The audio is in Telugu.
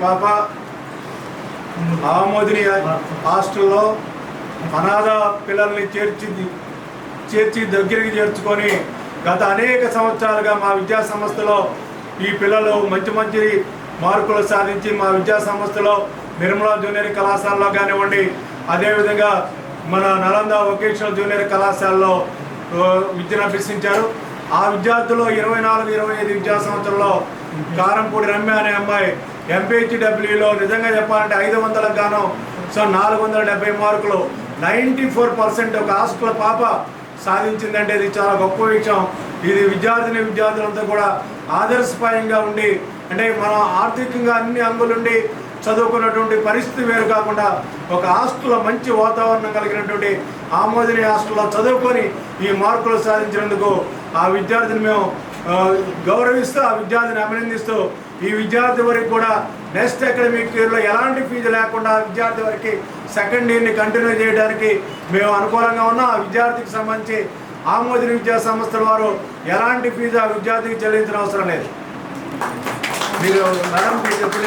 పాప ఆమోదిని హాస్టల్లో అనాథ పిల్లల్ని చేర్చి చేర్చి దగ్గరికి చేర్చుకొని గత అనేక సంవత్సరాలుగా మా విద్యా సంస్థలో ఈ పిల్లలు మంచి మంచి మార్కులు సాధించి మా విద్యా సంస్థలో నిర్మలా జూనియర్ కళాశాలలో కానివ్వండి అదేవిధంగా మన నలంద వొకేషనల్ జూనియర్ కళాశాలలో విద్యను అభ్యసించారు. ఆ విద్యార్థులు ఇరవై నాలుగు ఇరవై ఐదు విద్యా సంవత్సరంలో కారంపూడి రమ్య అనే అమ్మాయి ఎంపీహెచ్డబ్ల్యూలో నిజంగా చెప్పాలంటే ఐదు వందలకు గాను సో నాలుగు వందల డెబ్బై మార్కులు. నైంటీ ఫోర్ పర్సెంట్ ఒక హాస్టల్ పాప సాధించిందంటే ఇది చాలా గొప్ప విషయం. ఇది విద్యార్థిని విద్యార్థులంతా కూడా ఆదర్శపాయంగా ఉండి అంటే మనం ఆర్థికంగా అన్ని అంగులుండి చదువుకున్నటువంటి పరిస్థితి వేరు కాకుండా ఒక హాస్టల్లో మంచి వాతావరణం కలిగినటువంటి ఆమోదిని హాస్టల్లో చదువుకొని ఈ మార్కులు సాధించినందుకు ఆ విద్యార్థిని మేము గౌరవిస్తూ ఆ విద్యార్థిని అభినందిస్తూ ఈ విద్యార్థి వరకు కూడా నెక్స్ట్ అకాడమిక్ ఇయర్లో ఎలాంటి ఫీజు లేకుండా ఆ విద్యార్థి వరకు సెకండ్ ఇయర్ని కంటిన్యూ చేయడానికి మేము అనుకూలంగా ఉన్నాం. ఆ విద్యార్థికి సంబంధించి ఆమోదిని విద్యా సంస్థల వారు ఎలాంటి ఫీజు ఆ విద్యార్థికి చెల్లించిన అవసరం లేదు. మీరు మేడం మీరు చెప్పిన